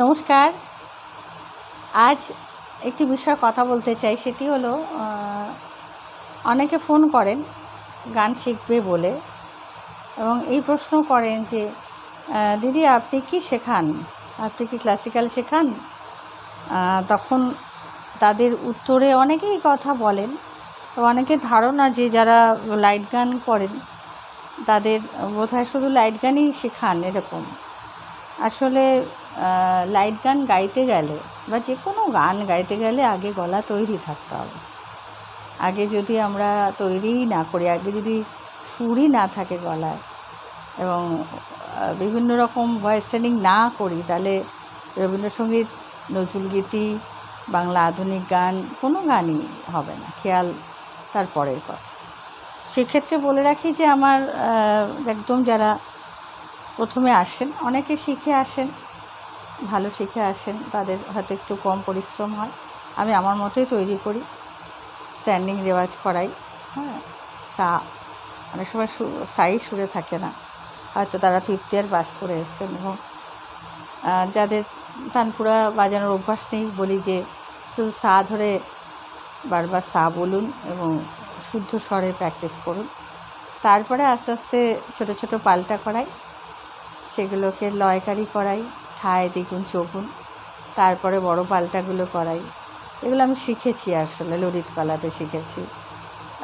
নমস্কার। আজ একটি বিষয়ে কথা বলতে চাই, সেটি হলো অনেকে ফোন করেন, গান শিখবে বলে, এবং এই প্রশ্ন করেন যে দিদি, আপনি কি শেখান? আপনি কি ক্লাসিক্যাল শেখান? তখন তাদের উত্তরে অনেকেই কথা বলেন তো অনেকের ধারণা যে, যারা লাইট গান করেন, তাদের বোধহয় শুধু লাইট গানই শেখান এরকম। আসলে লাইট গান গাইতে গেলে বা যে কোনো গান গাইতে গেলে আগে গলা তৈরি থাকতে হবে। আগে যদি আমরা তৈরিই না করি, আগে যদি সুরই না থাকে গলায় এবং বিভিন্ন রকম ভয়েস ট্রেনিং না করি, তাহলে রবীন্দ্রসঙ্গীত নজরুলগীতি বাংলা আধুনিক গান, কোনো গানই হবে না। খেয়াল তার পরের কথা। সেক্ষেত্রে বলে রাখি যে আমার একদম যারা প্রথমে আসেন, অনেকে শিখে আসেন ভালো শিখে আসেন, তাদের হয়তো একটু কম পরিশ্রম হয়। আমি আমার মতোই তৈরি করি স্ট্যান্ডিং রেওয়াজ করাই হ্যাঁ। সা, অনেক সময় সাই সুরে থাকে না। হয়তো তারা ফিফথ ইয়ার পাস করে এসছেন এবং যাদের তানপুরা বাজানোর অভ্যাস নেই, বলি যে শুধু সা ধরে বারবার সা বলুন এবং শুদ্ধ স্বরে প্র্যাকটিস করুন। তারপরে আস্তে আস্তে ছোট ছোট পাল্টা করাই, সেগুলোকে লয়কারি করাই ঠায় দেখুন চগুন তারপরে বড় পাল্টাগুলো করাই। এগুলো আমি শিখেছি আসলে, ললিত কলাতে শিখেছি।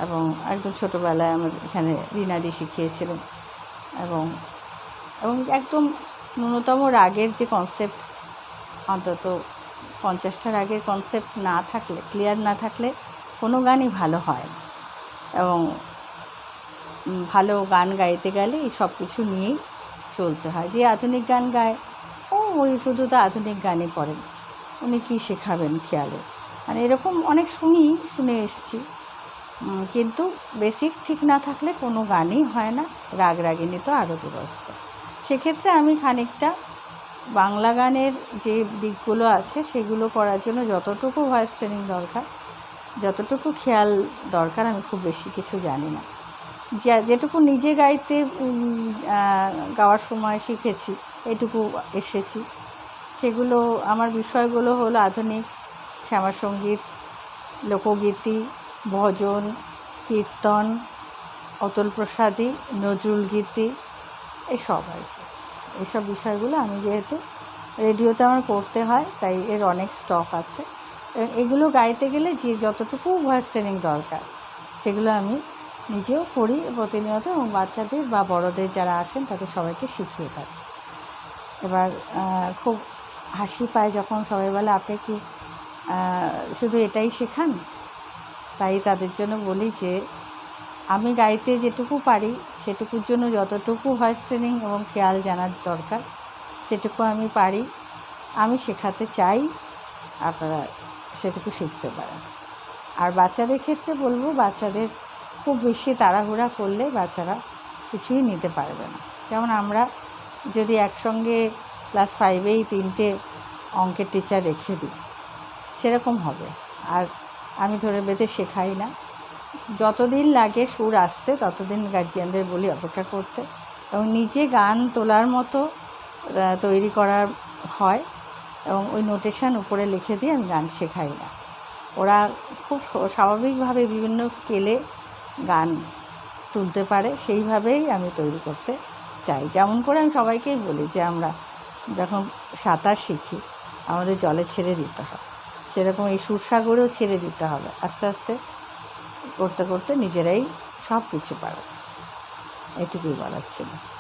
এবং একদম ছোটোবেলায় আমার এখানে রিনাদি শিখিয়েছিলেন। এবং এবং একদম ন্যূনতম রাগের যে কনসেপ্ট অন্তত পঞ্চাশটা রাগের কনসেপ্ট না থাকলে ক্লিয়ার না থাকলে কোনো গানই ভালো হয় এবং ভালো গান গাইতে গেলে সব কিছু নিয়েই চলতে হয়। যে আধুনিক গান গায় তো আধুনিক গানই করেন উনি কী শেখাবেন খেয়ালে? মানে এরকম অনেক শুনি, শুনে এসছি। কিন্তু বেসিক ঠিক না থাকলে কোনো গানই হয় না। রাগ রাগিনী তো আরও দুরস্ত। সেক্ষেত্রে আমি খানিকটা বাংলা গানের যে দিকগুলো আছে, সেগুলো করার জন্য যতটুকু ভয়েস ট্রেনিং দরকার, যতটুকু খেয়াল দরকার, আমি খুব বেশি কিছু জানি না। যা- যেটুকু নিজে গাইতে গাওয়ার সময় শিখেছি, এটুকু এসেছি। সেগুলো, আমার বিষয়গুলো হলো আধুনিক শ্যামাসঙ্গীত, লোকগীতি, ভজন, কীর্তন, অতুল প্রসাদী, নজরুল গীতি, এসব আর কি। এসব বিষয়গুলো আমি যেহেতু রেডিওতে আমার করতে হয়, তাই এর অনেক স্টক আছে। এগুলো গাইতে গেলে যে যতটুকু ভয়েস ট্রেনিং দরকার, সেগুলো আমি নিজেও করি প্রতিনিয়ত এবং বাচ্চাদের বা বড়দের যারা আসেন তাদের সবাইকে শিখিয়ে থাকি। এবার খুব হাসি পায় যখন সবাই বলে, আপনি কি শুধু এটাই শেখান? তাই তাদের জন্য বলি যে, আমি গাইতে যেটুকু পারি, সেটুকুর জন্য যতটুকু ভয়েস ট্রেনিং এবং খেয়াল জানার দরকার, সেটুকু আমি পারি। আমি শেখাতে চাই, আপনারা সেটুকু শিখতে পারেন। আর বাচ্চাদের ক্ষেত্রে বলব, বাচ্চাদের খুব বেশি তাড়াহুড়া করলে বাচ্চারা কিছুই নিতে পারবে না। যেমন আমরা যদি একসঙ্গে ক্লাস ফাইভেই তিনটে অঙ্কের টিচার রেখে দিই। সেরকম হবে। আর আমি ধরে বেঁধে শেখাই না। যতদিন লাগে সুর আসতে, ততদিন গার্জিয়ানদের বলি অপেক্ষা করতে। এবং নিজে গান তোলার মতো তৈরি করার হয়। এবং ওই নোটেশান উপরে লিখে দিয়ে আমি গান শেখাই না। ওরা খুব স্বাভাবিকভাবে বিভিন্ন স্কেলে গান তুলতে পারে। সেইভাবেই আমি তৈরি করতে চাই। যেমন করে আমি সবাইকেই বলি যে আমরা যখন সাঁতার শিখি, আমাদের জলে ছেড়ে দিতে হয়। সেরকম এই সুরসাগরেও ছেড়ে দিতে হবে। আস্তে আস্তে করতে করতে নিজেরাই সব কিছু পারো। এটুকুই বলার ছিল।